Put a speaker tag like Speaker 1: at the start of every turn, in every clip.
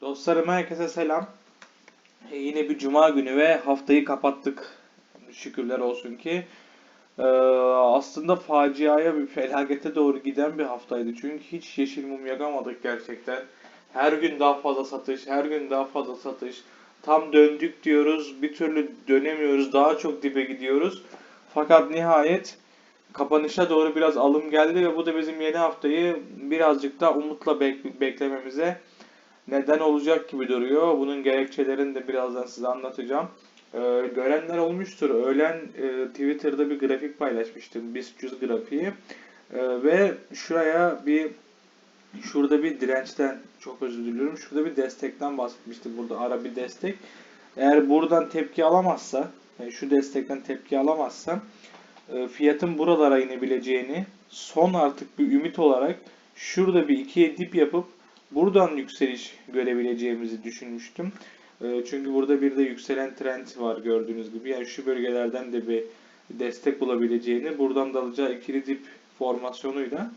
Speaker 1: Dostlarım herkese selam. E, yine bir cuma günü ve haftayı kapattık. Şükürler olsun ki. Ee, aslında faciaya bir felakete doğru giden bir haftaydı. Çünkü hiç yeşil mum yakamadık gerçekten. Her gün daha fazla satış, her gün daha fazla satış. Tam döndük diyoruz, bir türlü dönemiyoruz, daha çok dibe gidiyoruz. Fakat nihayet kapanışa doğru biraz alım geldi ve bu da bizim yeni haftayı birazcık daha umutla bek- beklememize neden olacak gibi duruyor. Bunun gerekçelerini de birazdan size anlatacağım. Ee, görenler olmuştur. Öğlen e, Twitter'da bir grafik paylaşmıştım. BIST 100 grafiği. Ee, ve şuraya bir şurada bir dirençten çok özür diliyorum. Şurada bir destekten bahsetmiştim. Burada ara bir destek. Eğer buradan tepki alamazsa, yani şu destekten tepki alamazsa e, fiyatın buralara inebileceğini son artık bir ümit olarak şurada bir ikiye dip yapıp buradan yükseliş görebileceğimizi düşünmüştüm. E, Çünkü burada bir de yükselen trend var gördüğünüz gibi. Yani şu bölgelerden de bir destek bulabileceğini, buradan da alacağı ikili dip formasyonuyla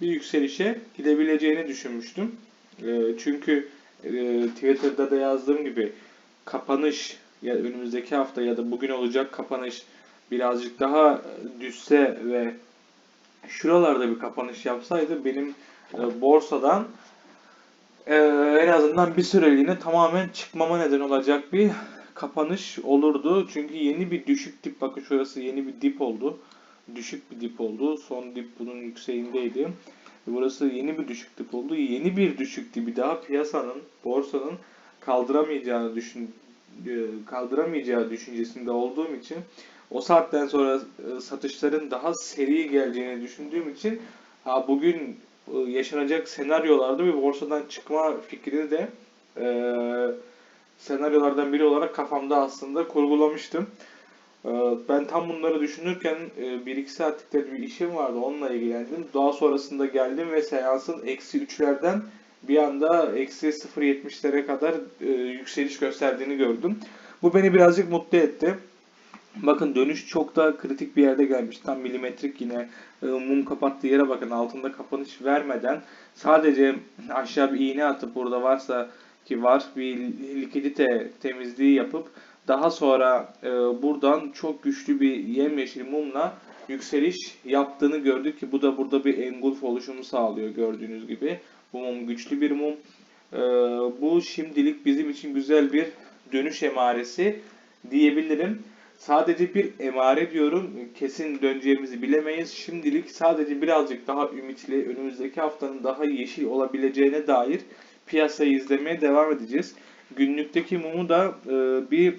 Speaker 1: bir yükselişe gidebileceğini düşünmüştüm. E, Çünkü e, Twitter'da da yazdığım gibi kapanış ya önümüzdeki hafta ya da bugün olacak kapanış birazcık daha düşse ve şuralarda bir kapanış yapsaydı benim e, borsadan e, en azından bir süreliğine tamamen çıkmama neden olacak bir kapanış olurdu. Çünkü yeni bir düşük dip bakın şurası yeni bir dip oldu. Düşük bir dip oldu. Son dip bunun yükseğindeydi. Burası yeni bir düşük dip oldu. Yeni bir düşük dibi daha piyasanın, borsanın kaldıramayacağını düşün e, kaldıramayacağı düşüncesinde olduğum için o saatten sonra e, satışların daha seri geleceğini düşündüğüm için ha bugün yaşanacak senaryolarda bir borsadan çıkma fikrini de e, senaryolardan biri olarak kafamda aslında kurgulamıştım. E, ben tam bunları düşünürken e, 1-2 saatlik de bir işim vardı. Onunla ilgilendim. Daha sonrasında geldim ve seansın eksi 3'lerden bir anda eksi 0.70'lere kadar e, yükseliş gösterdiğini gördüm. Bu beni birazcık mutlu etti. Bakın dönüş çok da kritik bir yerde gelmiş. Tam milimetrik yine e, mum kapattığı yere bakın altında kapanış vermeden sadece aşağı bir iğne atıp burada varsa ki var bir likidite temizliği yapıp daha sonra e, buradan çok güçlü bir yemyeşil mumla yükseliş yaptığını gördük ki bu da burada bir engulf oluşumu sağlıyor gördüğünüz gibi. Bu mum güçlü bir mum. E, bu şimdilik bizim için güzel bir dönüş emaresi diyebilirim. Sadece bir emare diyorum. Kesin döneceğimizi bilemeyiz. Şimdilik sadece birazcık daha ümitli, önümüzdeki haftanın daha yeşil olabileceğine dair piyasayı izlemeye devam edeceğiz. Günlükteki mumu da e, bir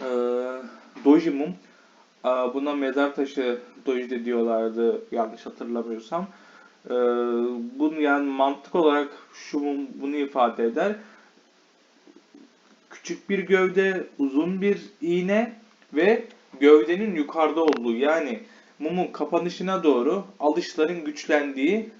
Speaker 1: e, doji mum. E, buna mezar taşı doji de diyorlardı yanlış hatırlamıyorsam. E, bunun yani mantık olarak şu mum bunu ifade eder. Küçük bir gövde, uzun bir iğne ve gövdenin yukarıda olduğu yani mumun kapanışına doğru alışların güçlendiği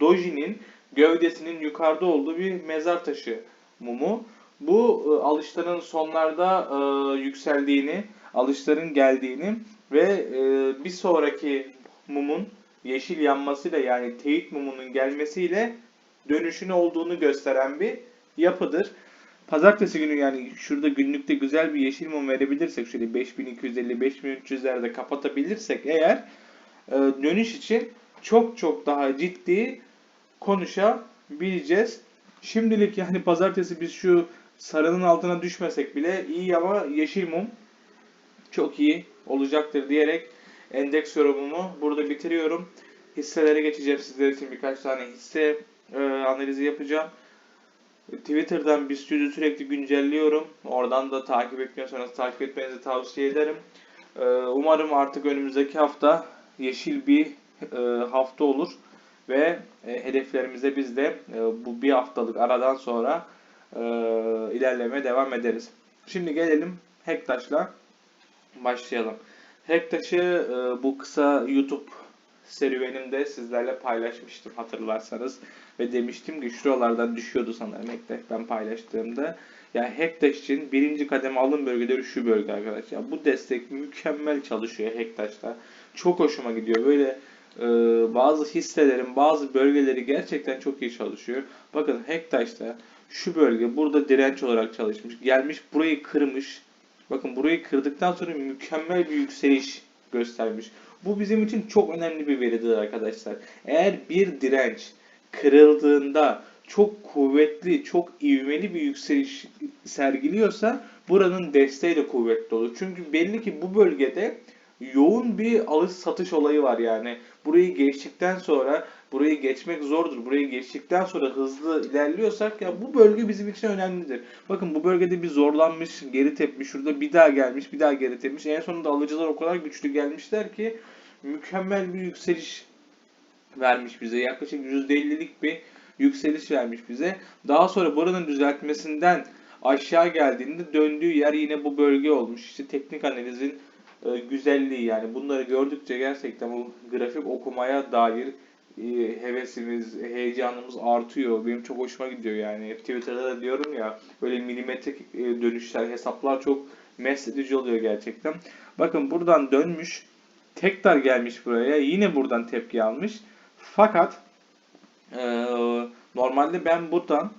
Speaker 1: dojinin gövdesinin yukarıda olduğu bir mezar taşı mumu. Bu e, alışların sonlarda e, yükseldiğini, alışların geldiğini ve e, bir sonraki mumun yeşil yanmasıyla yani teyit mumunun gelmesiyle dönüşün olduğunu gösteren bir yapıdır. Pazartesi günü yani şurada günlükte güzel bir yeşil mum verebilirsek şöyle 5250-5300'lerde kapatabilirsek eğer e, dönüş için çok çok daha ciddi konuşabileceğiz. Şimdilik yani pazartesi biz şu sarının altına düşmesek bile iyi ama yeşil mum çok iyi olacaktır diyerek endeks yorumumu burada bitiriyorum. Hisselere geçeceğim sizler için birkaç tane hisse e, analizi yapacağım. Twitter'dan BIST 100'ü sürekli güncelliyorum. Oradan da takip etmiyorsanız takip etmenizi tavsiye ederim. Ee, Umarım artık önümüzdeki hafta yeşil bir e, hafta olur ve e, hedeflerimize biz de e, bu bir haftalık aradan sonra ilerlemeye devam ederiz. Şimdi gelelim Hektaş'la başlayalım. Hektaş'ı e, bu kısa YouTube serüvenimde sizlerle paylaşmıştım hatırlarsanız. Ve demiştim ki şuralardan düşüyordu sanırım Hektaş ben paylaştığımda. Yani Hektaş için birinci kademe alım bölgeleri şu bölge arkadaşlar. Bu destek mükemmel çalışıyor Hektaş'ta. Çok hoşuma gidiyor. Böyle Ee, bazı hisselerin bazı bölgeleri gerçekten çok iyi çalışıyor. Bakın Hektaş'ta şu bölge burada direnç olarak çalışmış. Gelmiş burayı kırmış. Bakın burayı kırdıktan sonra mükemmel bir yükseliş göstermiş. Bu bizim için çok önemli bir veridir arkadaşlar. Eğer bir direnç kırıldığında çok kuvvetli, çok ivmeli bir yükseliş sergiliyorsa buranın desteği de kuvvetli olur. Çünkü belli ki bu bölgede yoğun bir alış satış olayı var yani. Burayı geçtikten sonra burayı geçmek zordur. Burayı geçtikten sonra hızlı ilerliyorsak ya bu bölge bizim için önemlidir. Bakın bu bölgede bir zorlanmış, geri tepmiş, şurada bir daha gelmiş, bir daha geri tepmiş. En sonunda alıcılar o kadar güçlü gelmişler ki mükemmel bir yükseliş vermiş bize. Yaklaşık %50'lik bir yükseliş vermiş bize. Daha sonra buranın düzeltmesinden aşağı geldiğinde döndüğü yer yine bu bölge olmuş. İşte teknik analizin e, güzelliği yani bunları gördükçe gerçekten bu grafik okumaya dair hevesimiz, heyecanımız artıyor. Benim çok hoşuma gidiyor yani. Hep Twitter'da da diyorum ya böyle milimetrik e, dönüşler, hesaplar çok mest oluyor gerçekten. Bakın buradan dönmüş, tekrar gelmiş buraya. Yine buradan tepki almış. Fakat e, normalde ben buradan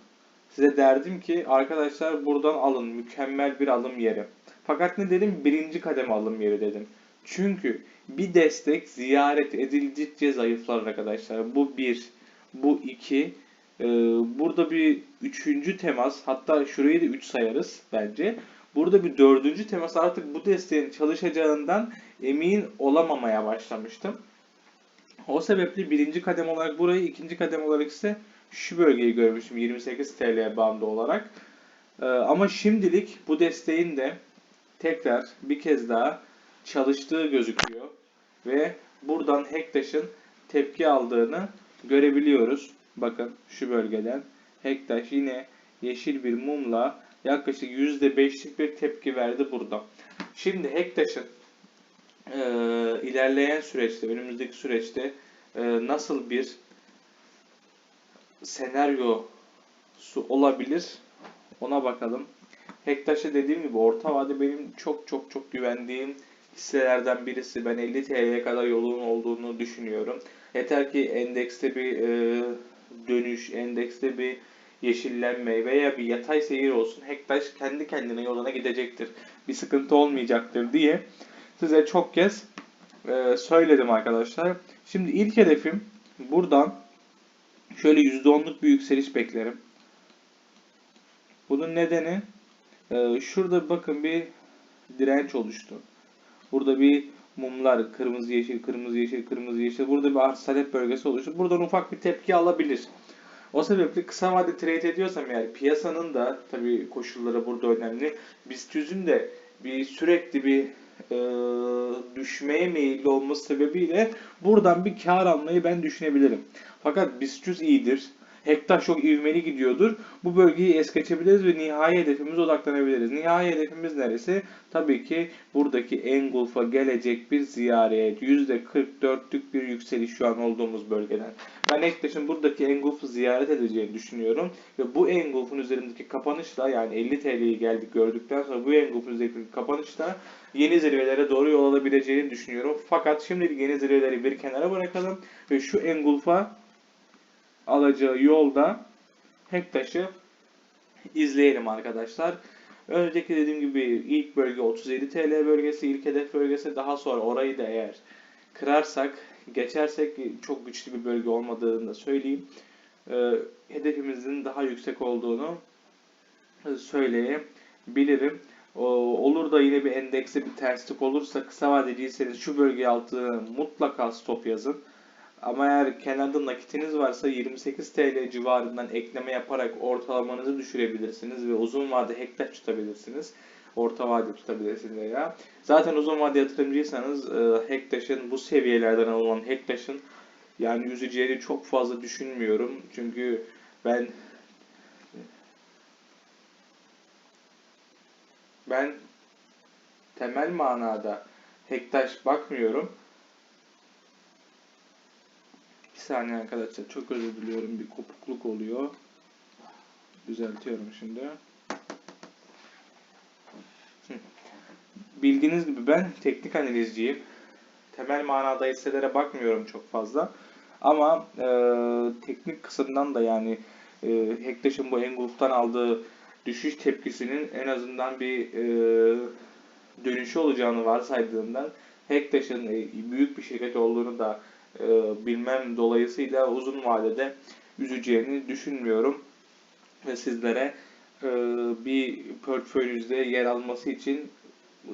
Speaker 1: size derdim ki arkadaşlar buradan alın mükemmel bir alım yeri. Fakat ne dedim? Birinci kademe alım yeri dedim. Çünkü bir destek ziyaret edildikçe zayıflar arkadaşlar. Bu bir, bu iki. Ee, burada bir üçüncü temas, hatta şurayı da üç sayarız bence. Burada bir dördüncü temas artık bu desteğin çalışacağından emin olamamaya başlamıştım. O sebeple birinci kadem olarak burayı, ikinci kadem olarak ise şu bölgeyi görmüşüm 28 TL bandı olarak. Ee, ama şimdilik bu desteğin de tekrar bir kez daha çalıştığı gözüküyor. Ve buradan Hektaş'ın tepki aldığını görebiliyoruz. Bakın şu bölgeden Hektaş yine yeşil bir mumla yaklaşık %5'lik bir tepki verdi burada. Şimdi Hektaş'ın e, ilerleyen süreçte, önümüzdeki süreçte e, nasıl bir senaryosu olabilir ona bakalım. Hektaş'a dediğim gibi orta vade benim çok çok çok güvendiğim hisselerden birisi. Ben 50 TL'ye kadar yolun olduğunu düşünüyorum. Yeter ki endekste bir e, dönüş, endekste bir yeşillenme veya bir yatay seyir olsun. Hektaş kendi kendine yoluna gidecektir. Bir sıkıntı olmayacaktır diye size çok kez e, söyledim arkadaşlar. Şimdi ilk hedefim buradan şöyle %10'luk bir yükseliş beklerim. Bunun nedeni e, şurada bakın bir direnç oluştu. Burada bir mumlar kırmızı yeşil kırmızı yeşil kırmızı yeşil burada bir arz talep bölgesi oluştu. Buradan ufak bir tepki alabilir. O sebeple kısa vade trade ediyorsam yani piyasanın da tabii koşulları burada önemli. BIST 100'ün de bir sürekli bir e, düşmeye meyilli olması sebebiyle buradan bir kar almayı ben düşünebilirim. Fakat BIST 100 iyidir. Hektar çok ivmeli gidiyordur. Bu bölgeyi es geçebiliriz ve nihai hedefimize odaklanabiliriz. Nihai hedefimiz neresi? Tabii ki buradaki engulfa gelecek bir ziyaret. %44'lük bir yükseliş şu an olduğumuz bölgeden. Ben Hektaş'ın buradaki engulfu ziyaret edeceğini düşünüyorum. Ve bu engulfun üzerindeki kapanışla yani 50 TL'yi geldik gördükten sonra bu engulfun üzerindeki kapanışla yeni zirvelere doğru yol alabileceğini düşünüyorum. Fakat şimdilik yeni zirveleri bir kenara bırakalım ve şu engulfa alacağı yolda Hektaş'ı izleyelim arkadaşlar. Önceki dediğim gibi ilk bölge 37 TL bölgesi, ilk hedef bölgesi. Daha sonra orayı da eğer kırarsak, geçersek çok güçlü bir bölge olmadığını da söyleyeyim. Ee, hedefimizin daha yüksek olduğunu söyleyebilirim. Olur da yine bir endekse bir terslik olursa kısa vadeciyseniz şu bölge altı mutlaka stop yazın. Ama eğer kenarda nakitiniz varsa 28 TL civarından ekleme yaparak ortalamanızı düşürebilirsiniz ve uzun vade hektar tutabilirsiniz. Orta vade tutabilirsiniz veya. Zaten uzun vade yatırımcıysanız e, Hektaş'ın bu seviyelerden alınan Hektaş'ın yani üzeceğini çok fazla düşünmüyorum. Çünkü ben ben temel manada Hektaş bakmıyorum. Bir saniye arkadaşlar çok özür diliyorum bir kopukluk oluyor. Düzeltiyorum şimdi. Bildiğiniz gibi ben teknik analizciyim. temel manada hisselere bakmıyorum çok fazla. Ama e, teknik kısımdan da yani e, Hektaş'ın bu Engulf'tan aldığı düşüş tepkisinin en azından bir e, dönüşü olacağını varsaydığımdan Hektaş'ın e, büyük bir şirket olduğunu da bilmem dolayısıyla uzun vadede üzeceğini düşünmüyorum ve sizlere e, bir portföyünüzde yer alması için e,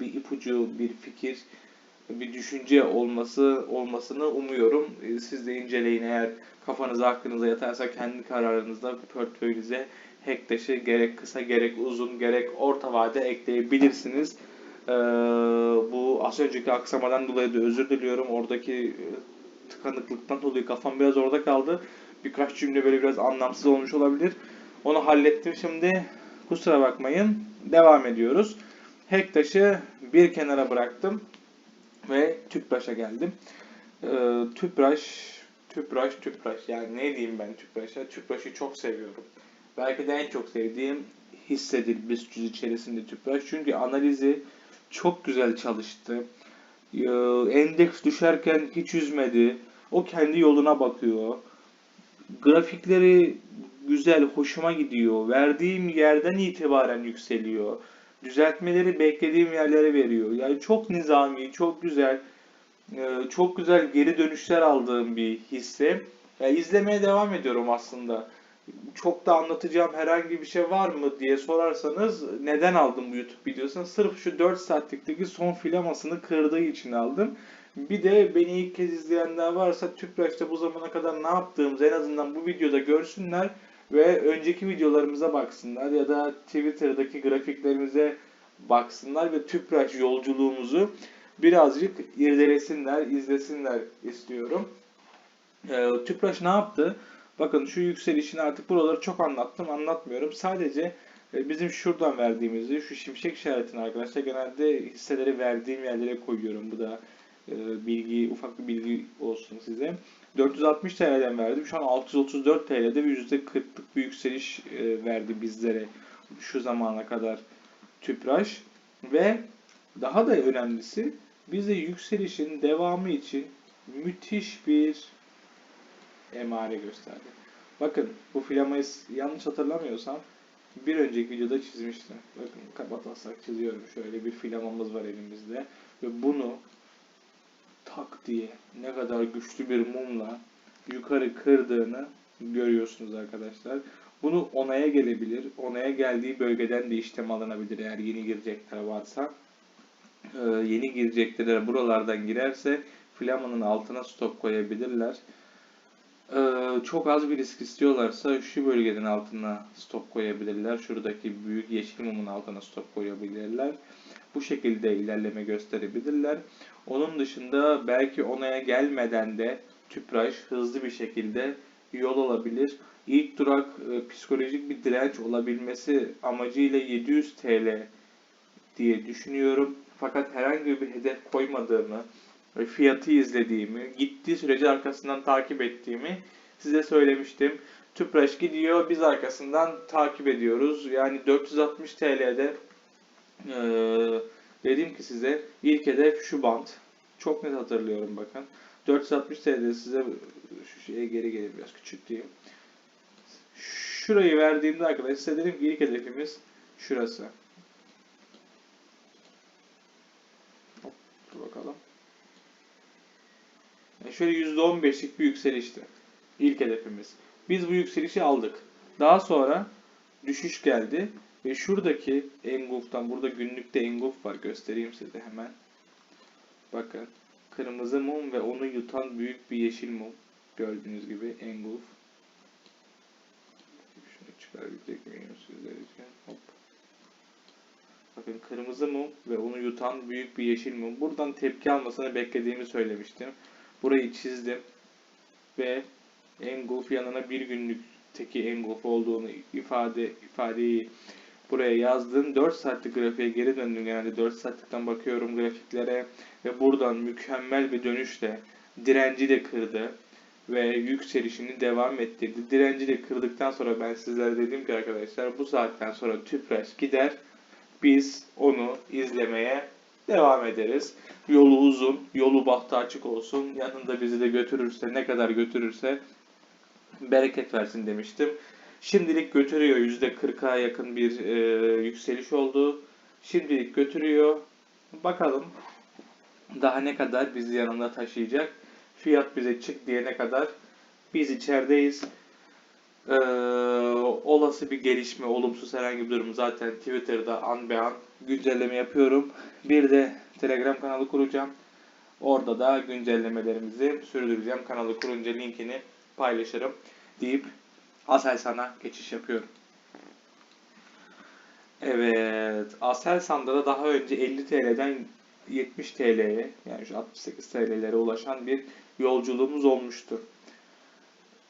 Speaker 1: bir ipucu, bir fikir, bir düşünce olması olmasını umuyorum. E, Siz de inceleyin eğer kafanıza aklınıza yatarsa kendi kararınızda portföyünüze Hektaş'ı gerek kısa gerek uzun gerek orta vade ekleyebilirsiniz. Ee, bu az önceki aksamadan dolayı da özür diliyorum. Oradaki e, tıkanıklıktan dolayı kafam biraz orada kaldı. Birkaç cümle böyle biraz anlamsız olmuş olabilir. Onu hallettim şimdi. Kusura bakmayın. Devam ediyoruz. Hektaş'ı bir kenara bıraktım ve Tüpraş'a geldim. Ee, Tüpraş, Tüpraş, Tüpraş. Yani ne diyeyim ben Tüpraş'a? Tüpraş'ı çok seviyorum. Belki de en çok sevdiğim hissedir BIST 100 içerisinde Tüpraş. Çünkü analizi çok güzel çalıştı. Ee, Endeks düşerken hiç üzmedi. O kendi yoluna bakıyor. Grafikleri güzel, hoşuma gidiyor. Verdiğim yerden itibaren yükseliyor. Düzeltmeleri beklediğim yerlere veriyor. Yani çok nizami, çok güzel, e, çok güzel geri dönüşler aldığım bir hisse. Ya izlemeye devam ediyorum aslında. Çok da anlatacağım herhangi bir şey var mı diye sorarsanız neden aldım bu YouTube videosunu? Sırf şu 4 saatlikteki son filamasını kırdığı için aldım. Bir de beni ilk kez izleyenler varsa Tüpraş'ta bu zamana kadar ne yaptığımızı en azından bu videoda görsünler ve önceki videolarımıza baksınlar ya da Twitter'daki grafiklerimize baksınlar ve Tüpraş yolculuğumuzu birazcık irdelesinler, izlesinler istiyorum. Ee, Tüpraş ne yaptı? Bakın şu yükselişini artık buraları çok anlattım, anlatmıyorum. Sadece e, bizim şuradan verdiğimizi, şu şimşek işaretini arkadaşlar genelde hisseleri verdiğim yerlere koyuyorum. Bu da e, bilgi, ufak bir bilgi olsun size. 460 TL'den verdim. Şu an 634 TL'de bir %40'lık bir yükseliş e, verdi bizlere şu zamana kadar Tüpraş. Ve daha da önemlisi bize yükselişin devamı için müthiş bir emare gösterdi. Bakın bu filamayı yanlış hatırlamıyorsam bir önceki videoda çizmiştim. Bakın kapatmasak çiziyorum. Şöyle bir filamamız var elimizde. Ve bunu tak diye ne kadar güçlü bir mumla yukarı kırdığını görüyorsunuz arkadaşlar. Bunu onaya gelebilir. Onaya geldiği bölgeden de işlem alınabilir eğer yeni girecekler varsa. Ee, yeni girecekler buralardan girerse flamanın altına stop koyabilirler. Ee, çok az bir risk istiyorlarsa şu bölgenin altına stop koyabilirler. Şuradaki büyük yeşil mumun altına stop koyabilirler. Bu şekilde ilerleme gösterebilirler. Onun dışında belki onaya gelmeden de tüpraş hızlı bir şekilde yol alabilir. İlk durak e, psikolojik bir direnç olabilmesi amacıyla 700 TL diye düşünüyorum. Fakat herhangi bir hedef koymadığımı, fiyatı izlediğimi, gittiği sürece arkasından takip ettiğimi size söylemiştim. Tüpraş gidiyor, biz arkasından takip ediyoruz. Yani 460 TL'de e, dedim ki size ilk hedef şu bant. Çok net hatırlıyorum bakın. 460 TL'de size şu şeye geri gelin biraz küçülteyim. Şurayı verdiğimde arkadaşlar size dedim ki ilk hedefimiz şurası. Hop, dur bakalım. Yani şöyle %15'lik bir yükselişti. İlk hedefimiz. Biz bu yükselişi aldık. Daha sonra düşüş geldi ve şuradaki engulf'tan burada günlükte engulf var göstereyim size hemen. Bakın kırmızı mum ve onu yutan büyük bir yeşil mum. Gördüğünüz gibi engulf. Şunu çıkarabilecek miyim sizler için? Hop. Bakın kırmızı mum ve onu yutan büyük bir yeşil mum. Buradan tepki almasını beklediğimi söylemiştim. Burayı çizdim ve engulf yanına bir günlük teki engulf olduğunu ifade ifadeyi buraya yazdım. 4 saatlik grafiğe geri döndüm. Genelde 4 saatlikten bakıyorum grafiklere ve buradan mükemmel bir dönüşle direnci de kırdı ve yükselişini devam ettirdi. Direnci de kırdıktan sonra ben sizlere dedim ki arkadaşlar bu saatten sonra tüpraş gider. Biz onu izlemeye devam ederiz. Yolu uzun, yolu bahtı açık olsun. Yanında bizi de götürürse, ne kadar götürürse bereket versin demiştim. Şimdilik götürüyor. %40'a yakın bir e, yükseliş oldu. Şimdilik götürüyor. Bakalım daha ne kadar bizi yanında taşıyacak. Fiyat bize çık diyene kadar biz içerideyiz. Ee, olası bir gelişme, olumsuz herhangi bir durum zaten Twitter'da an be an güncelleme yapıyorum. Bir de Telegram kanalı kuracağım. Orada da güncellemelerimizi sürdüreceğim. Kanalı kurunca linkini paylaşırım deyip Aselsan'a geçiş yapıyorum. Evet, Aselsan'da da daha önce 50 TL'den 70 TL'ye yani şu 68 TL'lere ulaşan bir yolculuğumuz olmuştu.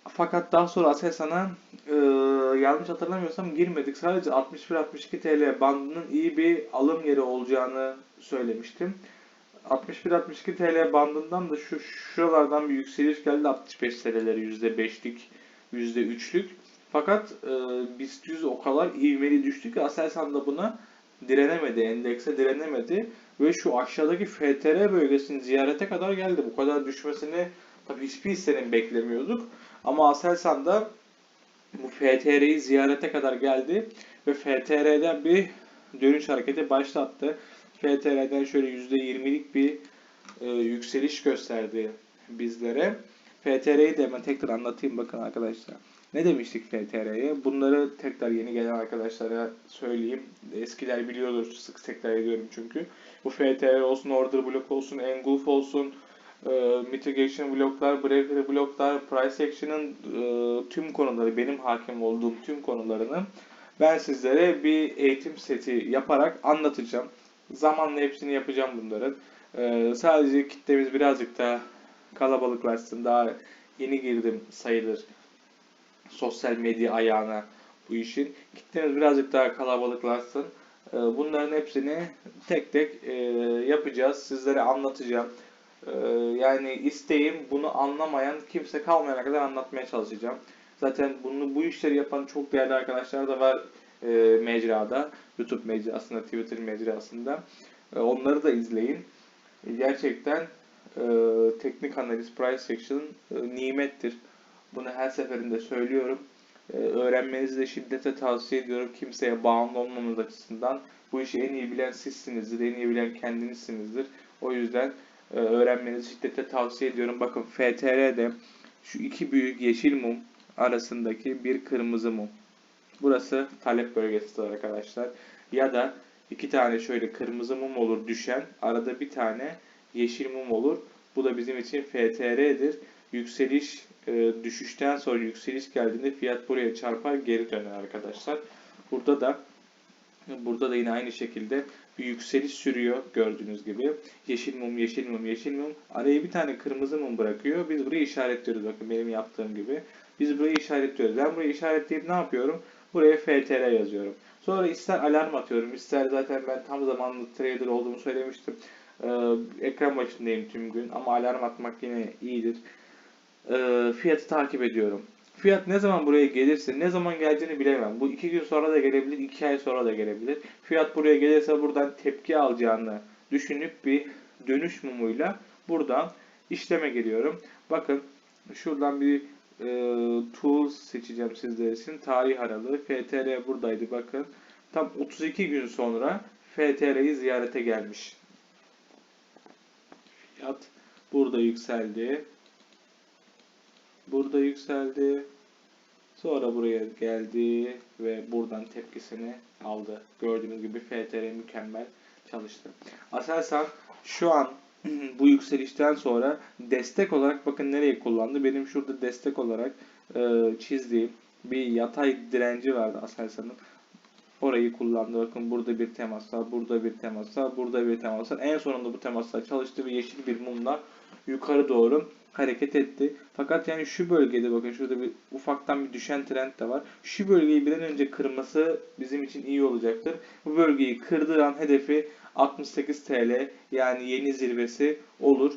Speaker 1: Fakat daha sonra Aselsan'a e, yanlış hatırlamıyorsam girmedik. Sadece 61-62 TL bandının iyi bir alım yeri olacağını söylemiştim. 61-62 TL bandından da şu şuralardan bir yükseliş geldi 65 TL'leri %5'lik, %3'lük. Fakat e, BIST 100 o kadar ivmeli düştü ki Aselsan da buna direnemedi, endekse direnemedi ve şu aşağıdaki FTR bölgesini ziyarete kadar geldi. Bu kadar düşmesini tabii hiçbir hissenin beklemiyorduk. Ama Aselsan da bu FTR'yi ziyarete kadar geldi ve FTR'den bir dönüş hareketi başlattı. FTR'den şöyle %20'lik bir e, yükseliş gösterdi bizlere. FTR'yi de hemen tekrar anlatayım bakın arkadaşlar. Ne demiştik FTR'ye? Bunları tekrar yeni gelen arkadaşlara söyleyeyim. Eskiler biliyordur sık tekrar ediyorum çünkü. Bu FTR olsun, order block olsun, engulf olsun, e, mitigation bloklar, bravery bloklar, price action'ın e, tüm konuları, benim hakim olduğum tüm konularını ben sizlere bir eğitim seti yaparak anlatacağım. Zamanla hepsini yapacağım bunların. E, sadece kitlemiz birazcık daha kalabalıklaşsın. Daha yeni girdim sayılır sosyal medya ayağına bu işin. Kitlemiz birazcık daha kalabalıklaşsın. E, bunların hepsini tek tek e, yapacağız. Sizlere anlatacağım. Ee, yani isteğim bunu anlamayan kimse kalmayana kadar anlatmaya çalışacağım. Zaten bunu bu işleri yapan çok değerli arkadaşlar da var e, mecrada. YouTube mecrasında, Twitter mecrasında. E, onları da izleyin. Gerçekten e, teknik analiz, price action e, nimettir. Bunu her seferinde söylüyorum. E, öğrenmenizi de şiddetle tavsiye ediyorum. Kimseye bağımlı olmamanız açısından. Bu işi en iyi bilen sizsinizdir, en iyi bilen kendinizsinizdir. O yüzden öğrenmenizi şiddetle tavsiye ediyorum. Bakın FTR'de şu iki büyük yeşil mum arasındaki bir kırmızı mum. Burası talep bölgesidir arkadaşlar. Ya da iki tane şöyle kırmızı mum olur düşen. Arada bir tane yeşil mum olur. Bu da bizim için FTR'dir. Yükseliş e, düşüşten sonra yükseliş geldiğinde fiyat buraya çarpar geri döner arkadaşlar. Burada da Burada da yine aynı şekilde bir yükseliş sürüyor gördüğünüz gibi. Yeşil mum, yeşil mum, yeşil mum. Araya bir tane kırmızı mum bırakıyor. Biz burayı işaretliyoruz bakın benim yaptığım gibi. Biz burayı işaretliyoruz. Ben burayı işaretleyip ne yapıyorum? Buraya FTR yazıyorum. Sonra ister alarm atıyorum, ister zaten ben tam zamanlı trader olduğumu söylemiştim. Ee, ekran başındayım tüm gün ama alarm atmak yine iyidir. Ee, fiyatı takip ediyorum. Fiyat ne zaman buraya gelirse, ne zaman geleceğini bilemem. Bu iki gün sonra da gelebilir, iki ay sonra da gelebilir. Fiyat buraya gelirse buradan tepki alacağını düşünüp bir dönüş mumuyla buradan işleme geliyorum. Bakın şuradan bir e, tool seçeceğim sizler için. Tarih aralığı. FTR buradaydı bakın. Tam 32 gün sonra FTR'yi ziyarete gelmiş. Fiyat burada yükseldi. Burada yükseldi. Sonra buraya geldi ve buradan tepkisini aldı. Gördüğünüz gibi FTR mükemmel çalıştı. Aselsan şu an bu yükselişten sonra destek olarak bakın nereye kullandı. Benim şurada destek olarak e, çizdiğim bir yatay direnci vardı Aselsan'ın. Orayı kullandı. Bakın burada bir temas var, burada bir temas var, burada bir temas var. En sonunda bu temaslar çalıştı ve yeşil bir mumla yukarı doğru hareket etti. Fakat yani şu bölgede bakın şurada bir ufaktan bir düşen trend de var. Şu bölgeyi bir an önce kırması bizim için iyi olacaktır. Bu bölgeyi kırdığı an hedefi 68 TL yani yeni zirvesi olur.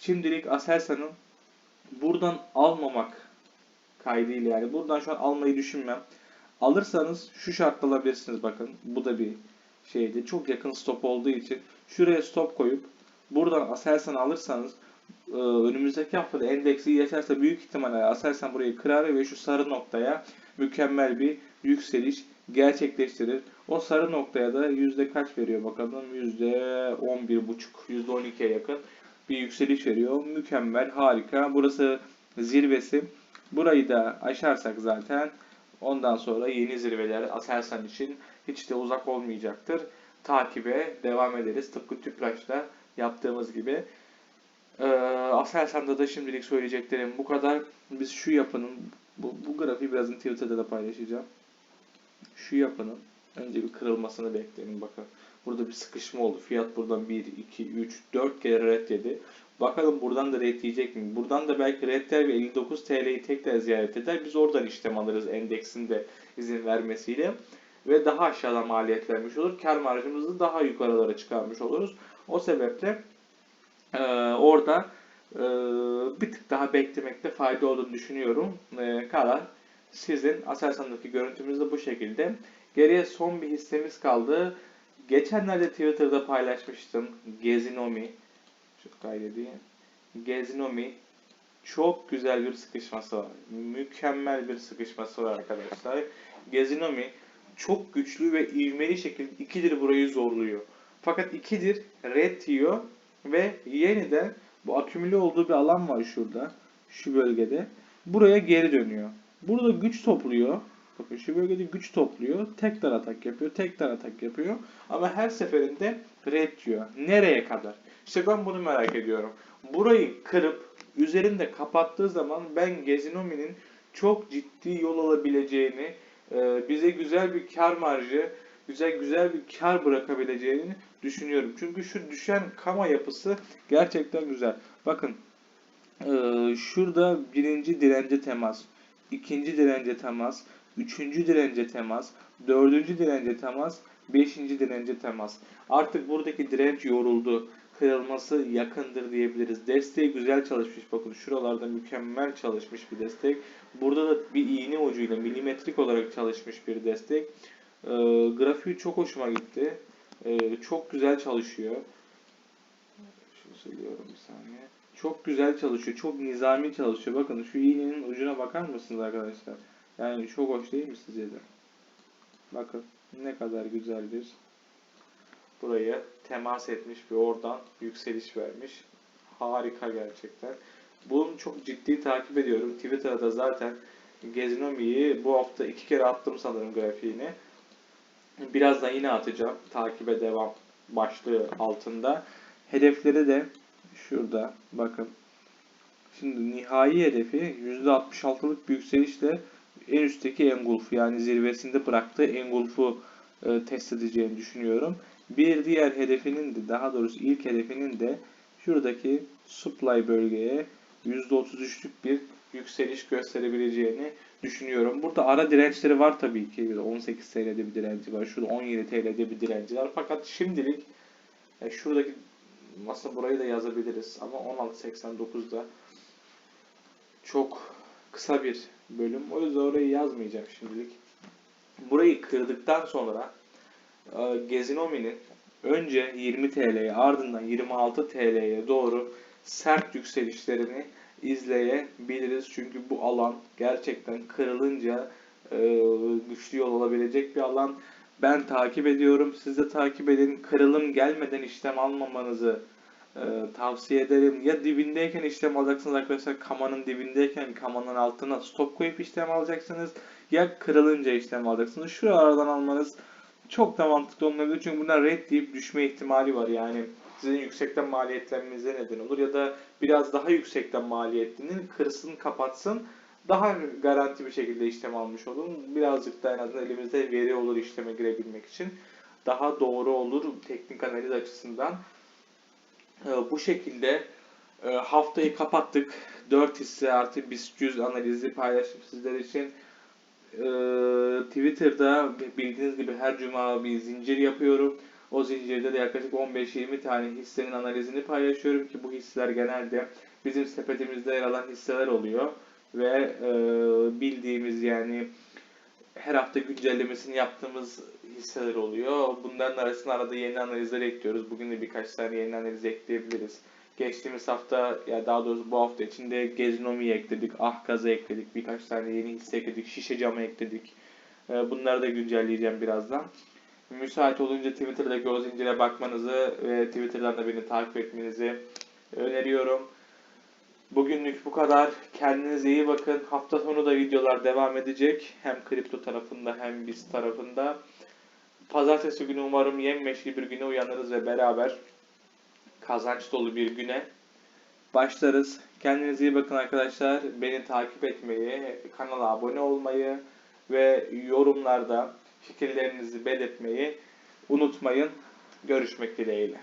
Speaker 1: Şimdilik Aselsan'ın buradan almamak kaydıyla yani buradan şu an almayı düşünmem. Alırsanız şu şartla alabilirsiniz bakın. Bu da bir şeydi. Çok yakın stop olduğu için şuraya stop koyup buradan Aselsan alırsanız e, önümüzdeki haftada endeksi geçerse büyük ihtimalle Aselsan burayı kırar ve şu sarı noktaya mükemmel bir yükseliş gerçekleştirir. O sarı noktaya da yüzde kaç veriyor bakalım? Yüzde on bir buçuk, yüzde on ikiye yakın bir yükseliş veriyor. Mükemmel, harika. Burası zirvesi. Burayı da aşarsak zaten ondan sonra yeni zirveler Aselsan için hiç de uzak olmayacaktır. Takibe devam ederiz. Tıpkı Tüpraş'ta yaptığımız gibi. Ee, Aselsan'da da şimdilik söyleyeceklerim bu kadar. Biz şu yapının, bu, bu grafiği birazdan Twitter'da da paylaşacağım. Şu yapının önce bir kırılmasını bekleyelim bakın. Burada bir sıkışma oldu. Fiyat buradan 1, 2, 3, 4 kere red yedi. Bakalım buradan da red yiyecek mi? Buradan da belki red der ve 59 TL'yi tekrar ziyaret eder. Biz oradan işlem alırız endeksin de izin vermesiyle. Ve daha aşağıda maliyet vermiş olur. Kar marjımızı daha yukarılara çıkarmış oluruz. O sebeple e, orada e, bir tık daha beklemekte fayda olduğunu düşünüyorum. E, karar sizin. Aselsan'daki görüntümüz de bu şekilde. Geriye son bir hissemiz kaldı. Geçenlerde Twitter'da paylaşmıştım. Gezinomi. Şu kaydedeyim. Gezinomi. Çok güzel bir sıkışması var. Mükemmel bir sıkışması var arkadaşlar. Gezinomi çok güçlü ve ivmeli şekilde ikidir burayı zorluyor. Fakat ikidir red yiyor ve yeniden bu akümüle olduğu bir alan var şurada. Şu bölgede. Buraya geri dönüyor. Burada güç topluyor. Bakın şu bölgede güç topluyor. Tekrar atak yapıyor. Tekrar atak yapıyor. Ama her seferinde red diyor. Nereye kadar? İşte ben bunu merak ediyorum. Burayı kırıp üzerinde kapattığı zaman ben Gezinomi'nin çok ciddi yol alabileceğini, e, bize güzel bir kar marjı, güzel güzel bir kar bırakabileceğini düşünüyorum. Çünkü şu düşen kama yapısı gerçekten güzel. Bakın e, şurada birinci dirence temas, ikinci dirence temas, üçüncü dirence temas, dördüncü dirence temas, beşinci dirence temas. Artık buradaki direnç yoruldu. Kırılması yakındır diyebiliriz. Desteği güzel çalışmış. Bakın şuralarda mükemmel çalışmış bir destek. Burada da bir iğne ucuyla milimetrik olarak çalışmış bir destek. Ee, grafiği çok hoşuma gitti. Ee, çok güzel çalışıyor. Şunu söylüyorum bir saniye. Çok güzel çalışıyor. Çok nizami çalışıyor. Bakın şu iğnenin ucuna bakar mısınız arkadaşlar? Yani çok hoş değil mi sizce de? Bakın ne kadar güzel bir buraya temas etmiş ve oradan yükseliş vermiş. Harika gerçekten. Bunu çok ciddi takip ediyorum. Twitter'da zaten Gezinomi'yi bu hafta iki kere attım sanırım grafiğini. Birazdan yine atacağım. Takibe devam başlığı altında. Hedefleri de şurada bakın. Şimdi nihai hedefi %66'lık bir yükselişle en üstteki engulf yani zirvesinde bıraktığı engulfu e, test edeceğini düşünüyorum. Bir diğer hedefinin de daha doğrusu ilk hedefinin de şuradaki supply bölgeye %33'lük bir yükseliş gösterebileceğini düşünüyorum. Burada ara dirençleri var tabii ki. 18 TL'de bir direnci var. Şurada 17 TL'de bir direnci var. Fakat şimdilik e, şuradaki aslında burayı da yazabiliriz ama 16.89'da çok kısa bir bölüm. O yüzden orayı yazmayacağım şimdilik. Burayı kırdıktan sonra e, Gezinomi'nin önce 20 TL'ye ardından 26 TL'ye doğru sert yükselişlerini izleyebiliriz. Çünkü bu alan gerçekten kırılınca e, güçlü yol olabilecek bir alan. Ben takip ediyorum. Siz de takip edin. Kırılım gelmeden işlem almamanızı e, tavsiye ederim. Ya dibindeyken işlem alacaksınız arkadaşlar. Kamanın dibindeyken kamanın altına stop koyup işlem alacaksınız. Ya kırılınca işlem alacaksınız. Şuralardan almanız çok da mantıklı olmayabilir. Çünkü bunlar red deyip düşme ihtimali var. Yani sizin yüksekten maliyetlenmenize neden olur. Ya da biraz daha yüksekten maliyetlinin kırsın kapatsın. Daha garanti bir şekilde işlem almış olun. Birazcık da en azından elimizde veri olur işleme girebilmek için. Daha doğru olur teknik analiz açısından. Ee, bu şekilde e, haftayı kapattık. 4 hisse artı BIST 100 analizi paylaştım sizler için. Ee, Twitter'da bildiğiniz gibi her cuma bir zincir yapıyorum. O zincirde de yaklaşık 15-20 tane hissenin analizini paylaşıyorum ki bu hisseler genelde bizim sepetimizde yer alan hisseler oluyor. Ve e, bildiğimiz yani her hafta güncellemesini yaptığımız hisseler oluyor. Bunların arasında arada yeni analizler ekliyoruz. Bugün de birkaç tane yeni analiz ekleyebiliriz. Geçtiğimiz hafta ya daha doğrusu bu hafta içinde Geznomi'yi ekledik, Ahkaz'ı ekledik, birkaç tane yeni hisse ekledik, Şişe Cam'ı ekledik. Ee, Bunları da güncelleyeceğim birazdan. Müsait olunca Twitter'daki o zincire bakmanızı ve Twitter'dan da beni takip etmenizi öneriyorum. Bugünlük bu kadar. Kendinize iyi bakın. Hafta sonu da videolar devam edecek. Hem kripto tarafında hem biz tarafında. Pazartesi günü umarım yemyeşil bir güne uyanırız ve beraber kazanç dolu bir güne başlarız. Kendinize iyi bakın arkadaşlar. Beni takip etmeyi, kanala abone olmayı ve yorumlarda fikirlerinizi belirtmeyi unutmayın. Görüşmek dileğiyle.